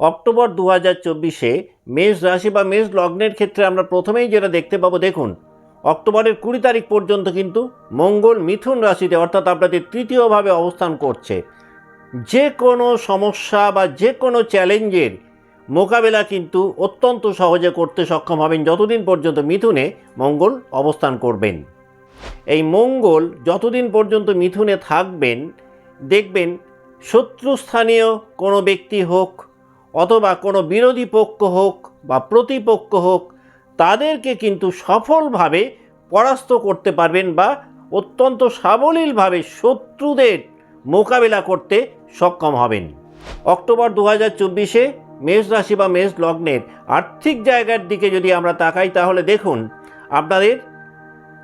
October দু হাজার চব্বিশে মেষ রাশি বা মেষ লগ্নের ক্ষেত্রে আমরা প্রথমেই যেটা দেখতে পাবো, দেখুন, অক্টোবরের কুড়ি তারিখ পর্যন্ত কিন্তু মঙ্গল মিথুন রাশিতে, অর্থাৎ আপনাদের তৃতীয়ভাবে অবস্থান করছে। যে কোনো সমস্যা বা যে কোনো চ্যালেঞ্জের মোকাবেলা কিন্তু অত্যন্ত সহজে করতে সক্ষম হবেন যতদিন পর্যন্ত মিথুনে মঙ্গল অবস্থান করবেন। এই মঙ্গল যতদিন পর্যন্ত মিথুনে থাকবেন, দেখবেন শত্রুস্থানীয় কোনো ব্যক্তি হোক অথবা কোনো বিরোধী পক্ষ হোক বা প্রতিপক্ষ হোক, তাদেরকে কিন্তু সফলভাবে পরাস্ত করতে পারবেন বা অত্যন্ত সাবলীলভাবে শত্রুদের মোকাবেলা করতে সক্ষম হবেন। অক্টোবর দু হাজার চব্বিশে মেষ রাশি বা মেষ লগ্নের আর্থিক জায়গার দিকে যদি আমরা তাকাই, তাহলে দেখুন আপনাদের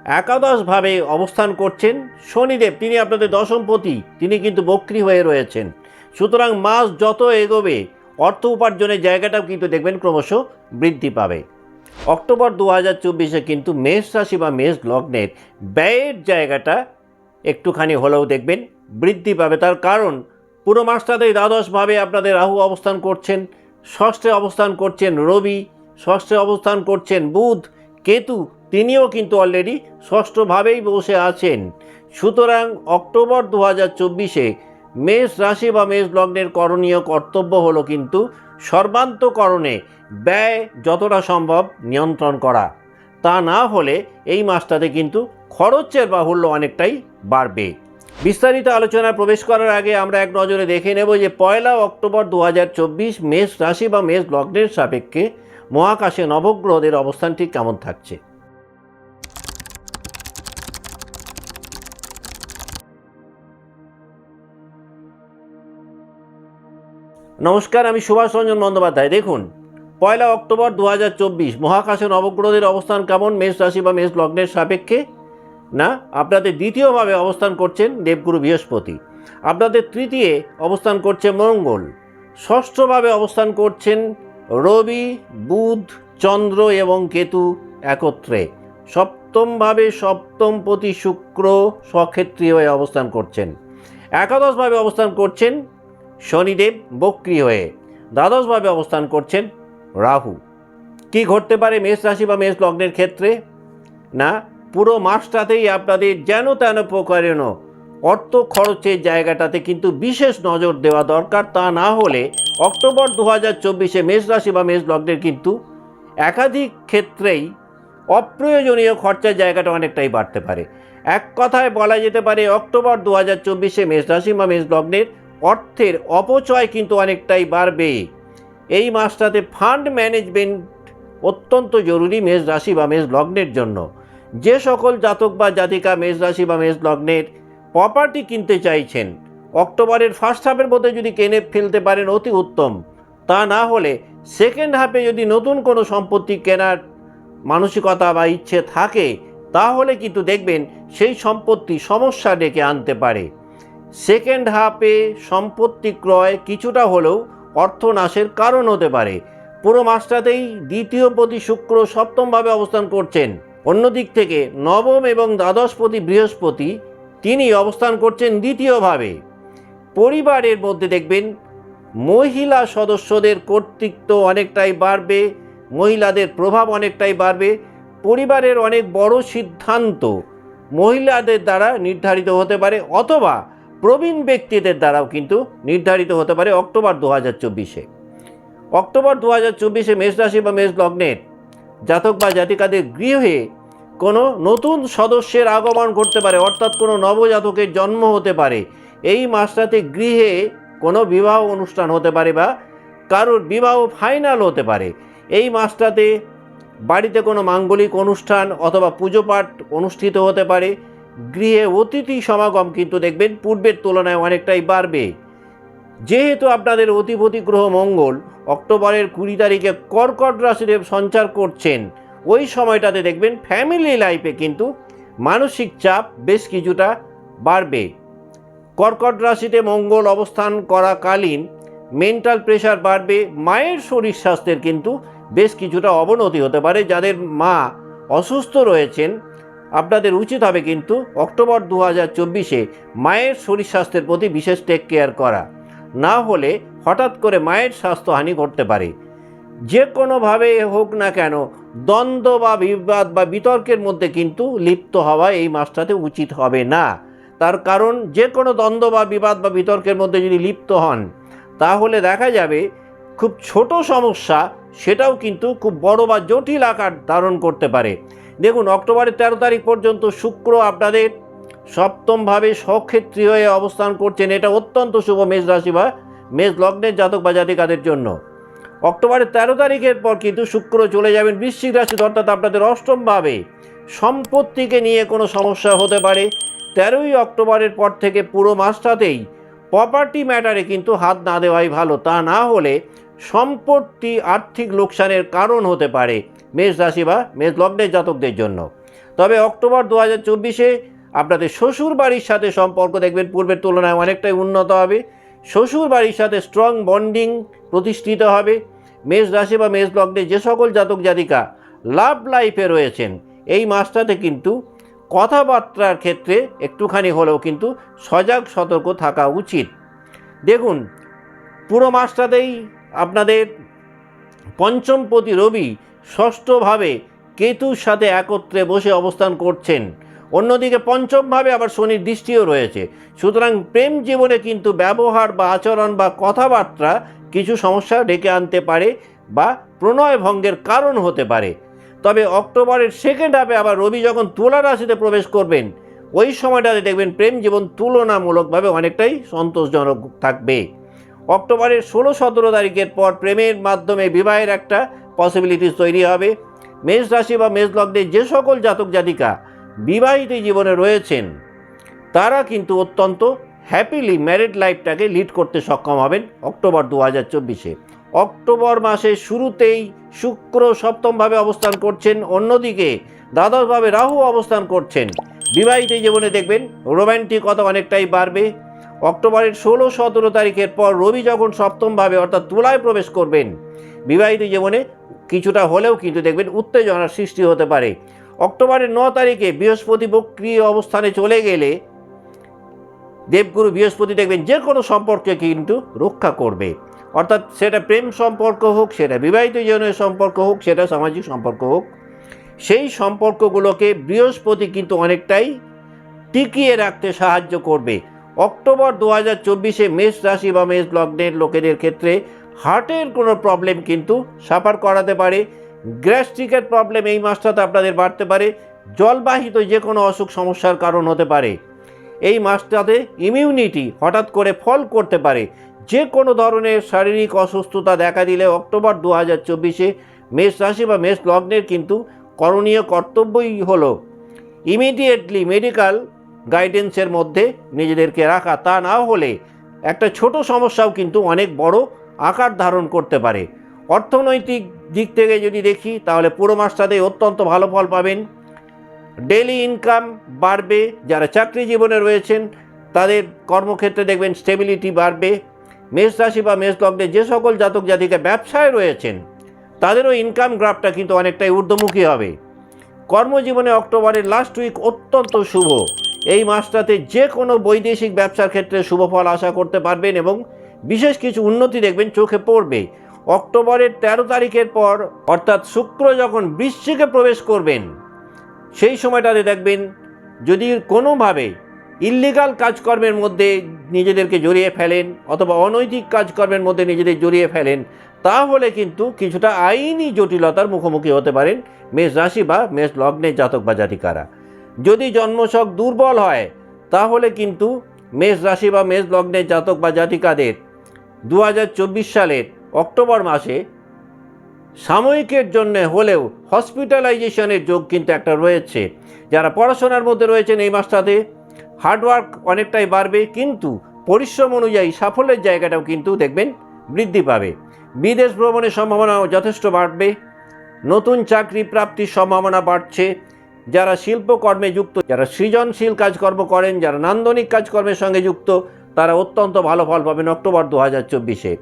একাদশভাবে অবস্থান করছেন শনিদেব। তিনি আপনাদের দশমপতি তিনি কিন্তু বক্রি হয়ে রয়েছেন। সুতরাং মাস যত এগোবে অর্থ উপার্জনের জায়গাটাও কিন্তু দেখবেন ক্রমশ বৃদ্ধি পাবে। অক্টোবর দু হাজার চব্বিশে কিন্তু মেষ রাশি বা মেষ লগ্নের ব্যয়ের জায়গাটা একটুখানি হলেও দেখবেন বৃদ্ধি পাবে। তার কারণ, পুরো মাসটাতেই দ্বাদশভাবে আপনাদের রাহু অবস্থান করছেন, ষষ্ঠে অবস্থান করছেন রবি, ষষ্ঠে অবস্থান করছেন বুধ, কেতু, তিনিও কিন্তু অলরেডি ষষ্ঠভাবেই বসে আছেন। সুতরাং অক্টোবর দু হাজার চব্বিশে মেষ রাশি বা মেষ লগ্নের করণীয় কর্তব্য হলো কিন্তু সর্বান্তকরণে ব্যয় যতটা সম্ভব নিয়ন্ত্রণ করা। তা না হলে এই মাসটাতে কিন্তু খরচের বাহুল্য অনেকটাই বাড়বে। বিস্তারিত আলোচনায় প্রবেশ করার আগে আমরা এক নজরে দেখে নেব যে পয়লা অক্টোবর দু হাজার চব্বিশ মেষ রাশি বা মেষ লগ্নের সাপেক্ষে মহাকাশে নবগ্রহদের অবস্থান ঠিক কেমন থাকছে। নমস্কার, আমি সুভাষ রঞ্জন বন্দ্যোপাধ্যায়। দেখুন, পয়লা অক্টোবর দু হাজার চব্বিশ, মহাকাশে নবগ্রহদের অবস্থান কেমন? মেষ রাশি বা মেষ লগ্নের সাপেক্ষে? না, আপনাদের দ্বিতীয়ভাবে অবস্থান করছেন দেবগুরু বৃহস্পতি। আপনাদের তৃতীয় অবস্থান করছে মঙ্গল। ষষ্ঠভাবে অবস্থান করছেন রবি, বুধ, চন্দ্র এবং কেতু একত্রে। সপ্তমভাবে সপ্তমপতি শুক্র স্বক্ষেত্রী হয়ে অবস্থান করছেন। একাদশভাবে অবস্থান করছেন শনিদেব বক্রি হয়ে দ্বাদশভাবে অবস্থান করছেন রাহু। কি ঘটতে পারে মেষ রাশি বা মেষ লগ্নের ক্ষেত্রে? না, পুরো মাসটাতেই আপনাদের যেন তেন প্রকারেণ অর্থ খরচের জায়গাটাতে কিন্তু বিশেষ নজর দেওয়া দরকার। তা না হলে অক্টোবর দু হাজার চব্বিশে মেষ রাশি বা মেষ লগ্নের কিন্তু একাধিক ক্ষেত্রেই অপ্রয়োজনীয় খরচার জায়গাটা অনেকটাই বাড়তে পারে। এক কথায় বলা যেতে পারে, অক্টোবর দু হাজার চব্বিশে মেষ রাশি বা মেষ লগ্নের অর্থের অপচয় কিন্তু অনেকটাই বাড়বে। এই মাসটাতে ফান্ড ম্যানেজমেন্ট অত্যন্ত জরুরি মেষ রাশি বা মেষ লগ্নের জন্য। যে সকল জাতক বা জাতিকা মেষ রাশি বা মেষ লগ্নের প্রপার্টি কিনতে চাইছেন, অক্টোবরের ফার্স্ট হাফের মধ্যে যদি কেনে ফেলতে পারেন অতি উত্তম। তা না হলে সেকেন্ড হাফে যদি নতুন কোনো সম্পত্তি কেনার মানসিকতা বা ইচ্ছে থাকে, তাহলে কিন্তু দেখবেন সেই সম্পত্তি সমস্যা ডেকে আনতে পারে। সেকেন্ড হাফে সম্পত্তি ক্রয় কিছুটা হলেও অর্থনাশের কারণ হতে পারে। পুরো মাসটাতেই দ্বিতীয় প্রতি শুক্র সপ্তমভাবে অবস্থান করছেন। অন্যদিক থেকে নবম এবং দ্বাদশপতি বৃহস্পতি তিনি অবস্থান করছেন দ্বিতীয়ভাবে। পরিবারের মধ্যে দেখবেন, মহিলা সদস্যদের কর্তৃত্ব অনেকটাই বাড়বে, মহিলাদের প্রভাব অনেকটাই বাড়বে, পরিবারের অনেক বড় সিদ্ধান্ত মহিলাদের দ্বারা নির্ধারিত হতে পারে, অথবা প্রবীণ ব্যক্তিদের দ্বারাও কিন্তু নির্ধারিত হতে পারে অক্টোবর দু হাজার চব্বিশে। অক্টোবর দু হাজার চব্বিশে মেষ রাশি বা মেষ লগ্নের জাতক বা জাতিকাদের গৃহে কোনো নতুন সদস্যের আগমন ঘটতে পারে, অর্থাৎ কোনো নবজাতকের জন্ম হতে পারে। এই মাসটাতে গৃহে কোনো বিবাহ অনুষ্ঠান হতে পারে বা কারোর বিবাহ ফাইনাল হতে পারে। এই মাসটাতে বাড়িতে কোনো মাঙ্গলিক অনুষ্ঠান অথবা পুজো পাঠ অনুষ্ঠিত হতে পারে। গৃহে অতিথি সমাগম কিন্তু দেখবেন পূর্বের তুলনায় অনেকটাই বাড়বে। যেহেতু আপনাদের অধিপতি গ্রহ মঙ্গল, অক্টোবরের কুড়ি তারিখে কর্কট রাশিতে সঞ্চার করছেন। ওই সময়টাতে দেখবেন ফ্যামিলি লাইফে কিন্তু মানসিক চাপ বেশ কিছুটা বাড়বে। কর্কট রাশিতে মঙ্গল অবস্থান করাকালীন মেন্টাল প্রেশার বাড়বে, মায়ের শরীর স্বাস্থ্যের কিন্তু বেশ কিছুটা অবনতি হতে পারে। যাদের মা অসুস্থ রয়েছেন আপনাদের উচিত হবে কিন্তু অক্টোবর দু হাজার চব্বিশে মায়ের শরীর স্বাস্থ্যের প্রতি বিশেষ টেক কেয়ার করা। না হলে হঠাৎ করে মায়ের স্বাস্থ্যহানি ঘটতে পারে। যে কোনোভাবে হোক না কেন, দ্বন্দ্ব বা বিবাদ বা বিতর্কের মধ্যে কিন্তু লিপ্ত হওয়া এই মাসটাতে উচিত হবে না। তার কারণ, যে কোনো দ্বন্দ্ব বা বিবাদ বা বিতর্কের মধ্যে যদি লিপ্ত হন, তাহলে দেখা যাবে খুব ছোট সমস্যা, সেটাও কিন্তু খুব বড় বা জটিল আকার ধারণ করতে পারে। দেখুন, অক্টোবরের তেরো তারিখ পর্যন্ত শুক্র আপনাদের সপ্তমভাবে স্বক্ষেত্রী হয়ে অবস্থান করছেন। এটা অত্যন্ত শুভ মেষ রাশি বা মেষ লগ্নের জাতক বা জাতিকাদের জন্য। অক্টোবরের তেরো তারিখের পর কিন্তু শুক্র চলে যাবেন বৃশ্চিক রাশি অর্থাৎ আপনাদের অষ্টমভাবে সম্পত্তিকে নিয়ে কোনো সমস্যা হতে পারে। তেরোই অক্টোবরের পর থেকে পুরো মাসটাতেই প্রপার্টি ম্যাটারে কিন্তু হাত না দেওয়াই ভালো। তা না হলে সম্পত্তি আর্থিক লোকসানের কারণ হতে পারে মেষ রাশি বা মেষ লগ্নের জাতকদের জন্য। তবে অক্টোবর দু হাজার চব্বিশে আপনাদের শ্বশুর বাড়ির সাথে সম্পর্ক দেখবেন, পূর্বের তুলনায় অনেকটাই উন্নত হবে। শ্বশুর বাড়ির সাথে স্ট্রং বন্ডিং প্রতিষ্ঠিত হবে। মেষ রাশি বা মেষ লগ্নে যে সকল জাতক জাতিকা লাভ লাইফে রয়েছেন, এই মাসটাতে কিন্তু কথাবার্তার ক্ষেত্রে একটুখানি হলেও কিন্তু সজাগ সতর্ক থাকা উচিত। দেখুন, পুরো মাসটাতেই আপনাদের পঞ্চমপতি রবি ষষ্ঠভাবে কেতুর সাথে একত্রে বসে অবস্থান করছেন। অন্যদিকে পঞ্চমভাবে আবার শনির দৃষ্টিও রয়েছে। সুতরাং প্রেম জীবনে কিন্তু ব্যবহার বা আচরণ বা কথাবার্তা কিছু সমস্যা ডেকে আনতে পারে বা প্রণয় ভঙ্গের কারণ হতে পারে। তবে অক্টোবরের সেকেন্ড হাফে আবার রবি যখন তুলা রাশিতে প্রবেশ করবেন, ওই সময়টাতে দেখবেন প্রেম জীবন তুলনামূলকভাবে অনেকটাই সন্তোষজনক থাকবে। অক্টোবরের ষোলো সতেরো তারিখের পর প্রেমের মাধ্যমে বিবাহের একটা পসিবিলিটিস তৈরি হবে। মেষ রাশি বা মেষ লগ্নে যে সকল জাতক জাতিকা বিবাহিত জীবনে রয়েছেন, তারা কিন্তু অত্যন্ত হ্যাপিলি ম্যারিড লাইফটাকে লিড করতে সক্ষম হবেন অক্টোবর দু হাজার চব্বিশে। অক্টোবর মাসের শুরুতেই শুক্র সপ্তমভাবে অবস্থান করছেন, অন্যদিকে দ্বাদশভাবে রাহু অবস্থান করছেন। বিবাহিত জীবনে দেখবেন রোম্যান্টিকতা অনেকটাই বাড়বে। অক্টোবরের ষোলো সতেরো তারিখের পর রবি যখন সপ্তমভাবে অর্থাৎ তুলায় প্রবেশ করবেন, বিবাহিত জীবনে কিছুটা হলেও কিন্তু দেখবেন উত্তেজনার সৃষ্টি হতে পারে। অক্টোবরের ন তারিখে বৃহস্পতি বক্রিয় অবস্থানে চলে গেলে দেবগুরু বৃহস্পতি দেখবেন যে কোনো সম্পর্কে কিন্তু রক্ষা করবে। অর্থাৎ সেটা প্রেম সম্পর্ক হোক, সেটা বিবাহিত জীবনের সম্পর্ক হোক, সেটা সামাজিক সম্পর্ক হোক, সেই সম্পর্কগুলোকে বৃহস্পতি কিন্তু অনেকটাই টিকিয়ে রাখতে সাহায্য করবে। অক্টোবর দু হাজার চব্বিশে মেষ রাশি বা মেষ লগ্নের লোকেদের ক্ষেত্রে হার্টের কোনো প্রবলেম কিন্তু সাফার করাতে পারে। গ্যাস্ট্রিকের প্রবলেম এই মাসটাতে আপনাদের বাড়তে পারে। জলবাহিত যে কোনো অসুখ সমস্যার কারণ হতে পারে। এই মাসটাতে ইমিউনিটি হঠাৎ করে ফল করতে পারে। যে কোনো ধরনের শারীরিক অসুস্থতা দেখা দিলে অক্টোবর দু হাজার চব্বিশে মেষ রাশি বা মেষ লগ্নের কিন্তু করণীয় কর্তব্যই হলো ইমিডিয়েটলি মেডিকেল গাইডেন্সের মধ্যে নিজেদেরকে রাখা তা না হলে একটা ছোট সমস্যাও কিন্তু অনেক বড় আকার ধারণ করতে পারে। অর্থনৈতিক দিক থেকে যদি দেখি, তাহলে পুরো মাসটাতে অত্যন্ত ভালো ফল পাবেন। ডেলি ইনকাম বাড়বে, যারা চাকরি জীবনে রয়েছেন, তাদের কর্মক্ষেত্রে দেখবেন স্টেবিলিটি বাড়বে। মেষ রাশি বা মেষ লগ্নে যে সকল জাতক জাতিকা ব্যবসায় রয়েছেন, তাদেরও ইনকাম গ্রাফটা কিন্তু অনেকটাই ঊর্ধ্বমুখী হবে। কর্মজীবনে অক্টোবরের লাস্ট উইক অত্যন্ত শুভ। এই মাসটাতে যে কোনো বৈদেশিক ব্যবসার ক্ষেত্রে শুভ ফল আশা করতে পারবেন এবং বিশেষ কিছু উন্নতি দেখবেন চোখে পড়বে। অক্টোবরের তেরো তারিখের পর, অর্থাৎ শুক্র যখন বৃশ্চিকে প্রবেশ করবেন, সেই সময়টাতে দেখবেন যদি কোনোভাবে ইল্লিগাল কাজকর্মের মধ্যে নিজেদেরকে জড়িয়ে ফেলেন অথবা অনৈতিক কাজকর্মের মধ্যে নিজেদের জড়িয়ে ফেলেন, তাহলে কিন্তু কিছুটা আইনি জটিলতার মুখোমুখি হতে পারেন মেষ রাশি বা মেষ লগ্নের জাতক বা জাতিকারা। যদি জন্মছক দুর্বল হয়, তাহলে কিন্তু মেষ রাশি বা মেষ লগ্নের জাতক বা জাতিকাদের দু হাজার চব্বিশ সালের অক্টোবর মাসে সাময়িকের জন্য হলেও হসপিটালাইজেশনের যোগ কিন্তু একটা রয়েছে। যারা পড়াশোনার মধ্যে রয়েছেন এই মাসটাতে হার্ডওয়ার্ক অনেকটাই বাড়বে, কিন্তু পরিশ্রম অনুযায়ী সাফল্যের জায়গাটাও কিন্তু দেখবেন বৃদ্ধি পাবে। বিদেশ ভ্রমণের সম্ভাবনাও যথেষ্ট বাড়বে। নতুন চাকরি প্রাপ্তির সম্ভাবনা বাড়ছে। যারা শিল্পকর্মে যুক্ত, যারা সৃজনশীল কাজকর্ম করেন, যারা নান্দনিক কাজকর্মের সঙ্গে যুক্ত, তারা অত্যন্ত ভালো ফল পাবেন অক্টোবর দু হাজার চব্বিশে।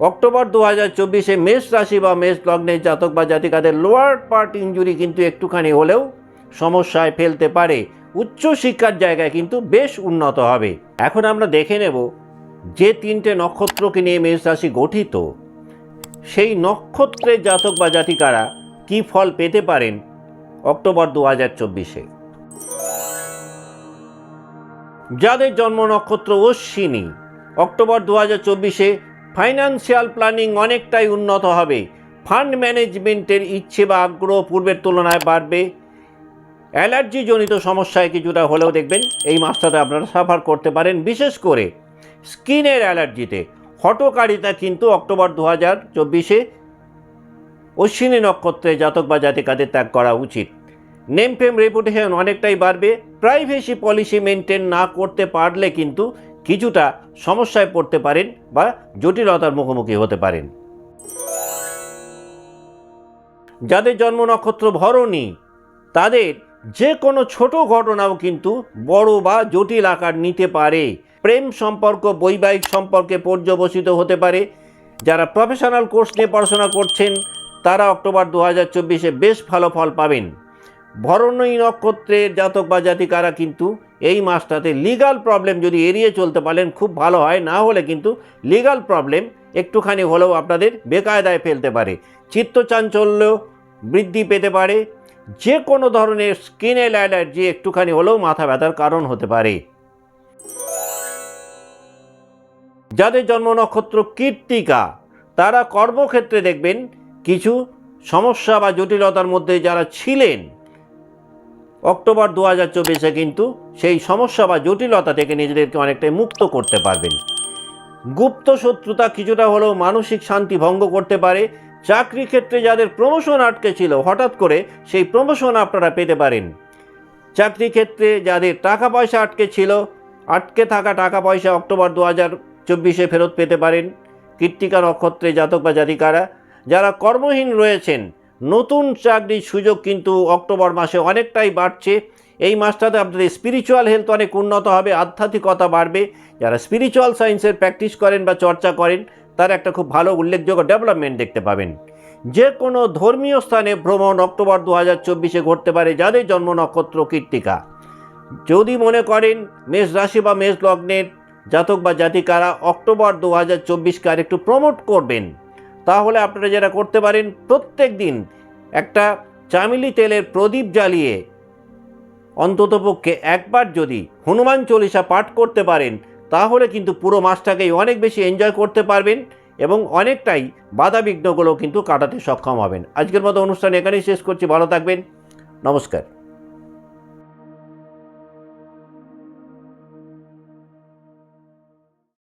অক্টোবর দু হাজার চব্বিশে মেষ রাশি বা মেষ লগ্নের জাতক বা জাতিকাদের লোয়ার পার্ট ইঞ্জুরি কিন্তু একটুখানি হলেও সমস্যায় ফেলতে পারে। উচ্চশিক্ষার জায়গায় কিন্তু বেশ উন্নত হবে। এখন আমরা দেখে নেব যে তিনটে নক্ষত্রকে নিয়ে মেষ রাশি গঠিত। সেই নক্ষত্রের জাতক বা জাতিকারা কি ফল পেতে পারেন? অক্টোবর দু হাজার চব্বিশে। যাদের জন্ম নক্ষত্র অশ্বিনী, অক্টোবর দু হাজার চব্বিশে ফাইন্যান্সিয়াল প্ল্যানিং অনেকটাই উন্নত হবে। ফান্ড ম্যানেজমেন্টের ইচ্ছে বা আগ্রহ পূর্বের তুলনায় বাড়বে। অ্যালার্জিজনিত সমস্যায় কিছুটা হলেও দেখবেন এই মাসটাতে আপনারা সাফার করতে পারেন। বিশেষ করে স্কিনের অ্যালার্জিতে। হটকারিতা কিন্তু অক্টোবর দু হাজার চব্বিশে অশ্বিনী নক্ষত্রে জাতক বা জাতিকাদের ত্যাগ করা উচিত। নেম ফেম রেপুটেশন অনেকটাই বাড়বে। প্রাইভেসি পলিসি মেনটেন না করতে পারলে কিন্তু কিছুটা সমস্যায় পড়তে পারেন বা জটিলতার মুখোমুখি হতে পারেন। যাদের জন্ম নক্ষত্র ভরণী, তাদের যে কোনো ছোট ঘটনাও কিন্তু বড় বা জটিল আকার নিতে পারে। প্রেম সম্পর্ক, বৈবাহিক সম্পর্কে পর্যবসিত হতে পারে। যারা প্রফেশনাল কোর্স নিয়ে পড়াশোনা করছেন তারা অক্টোবর দু হাজার চব্বিশে বেশ ভালো ফল পাবেন। ভরণী নক্ষত্রের জাতক বা জাতিকারা কিন্তু এই মাসটাতে লিগাল প্রবলেম যদি এড়িয়ে চলতে পারেন, খুব ভালো হয়। না হলে কিন্তু লিগাল প্রবলেম একটুখানি হলেও আপনাদের বেকায়দায় ফেলতে পারে। চিত্তচাঞ্চল্য বৃদ্ধি পেতে পারে। যে কোনো ধরনের স্কিনের অ্যালার্জি একটুখানি হলেও মাথা ব্যথার কারণ হতে পারে। যাদের জন্ম নক্ষত্র কীর্তিকা, তারা কর্মক্ষেত্রে দেখবেন কিছু সমস্যা বা জটিলতার মধ্যে যারা ছিলেন, অক্টোবর দু হাজার চব্বিশে কিন্তু সেই সমস্যা বা জটিলতা থেকে নিজেদেরকে অনেকটাই মুক্ত করতে পারবেন। গুপ্ত শত্রুতা কিছুটা হলেও মানসিক শান্তি ভঙ্গ করতে পারে। চাকরি ক্ষেত্রে যাদের প্রমোশন আটকে ছিল, হঠাৎ করে সেই প্রমোশন আপনারা পেতে পারেন। চাকরি ক্ষেত্রে যাদের টাকা পয়সা আটকে ছিল, আটকে থাকা টাকা পয়সা অক্টোবর দু হাজার চব্বিশে ফেরত পেতে পারেন। কৃত্তিকা নক্ষত্রে জাতক বা জাতিকারা যারা কর্মহীন রয়েছেন, নতুন চাকরির সুযোগ কিন্তু অক্টোবর মাসে অনেকটাই বাড়ছে। এই মাসটাতে আপনাদের স্পিরিচুয়াল হেলথ অনেক উন্নত হবে, আধ্যাত্মিকতা বাড়বে। যারা স্পিরিচুয়াল সায়েন্সের প্র্যাকটিস করেন বা চর্চা করেন, তার একটা খুব ভালো উল্লেখযোগ্য ডেভেলপমেন্ট দেখতে পাবেন। যে কোনো ধর্মীয় স্থানে ভ্রমণ অক্টোবর দু হাজার চব্বিশে ঘটতে পারে, যাদের জন্ম নক্ষত্র কীর্তিকা যদি মনে করেন মেষ রাশি বা মেষ লগ্নের জাতক বা জাতিকারা অক্টোবর দু হাজার চব্বিশকে আর একটু প্রমোট করবেন। তাহলে আপনারা যেটা করতে পারেন, প্রত্যেক দিন একটা চামিলি তেলের প্রদীপ জ্বালিয়ে অন্ততপক্ষে একবার যদি হনুমান চল্লিশা পাঠ করতে পারেন, তাহলে কিন্তু পুরো মাসটাকেই অনেক বেশি এনজয় করতে পারবেন এবং অনেকটাই বাধা বিঘ্নগুলো কিন্তু কাটাতে সক্ষম হবেন। আজকের মতো অনুষ্ঠান এখানেই শেষ করছি। ভালো থাকবেন। নমস্কার।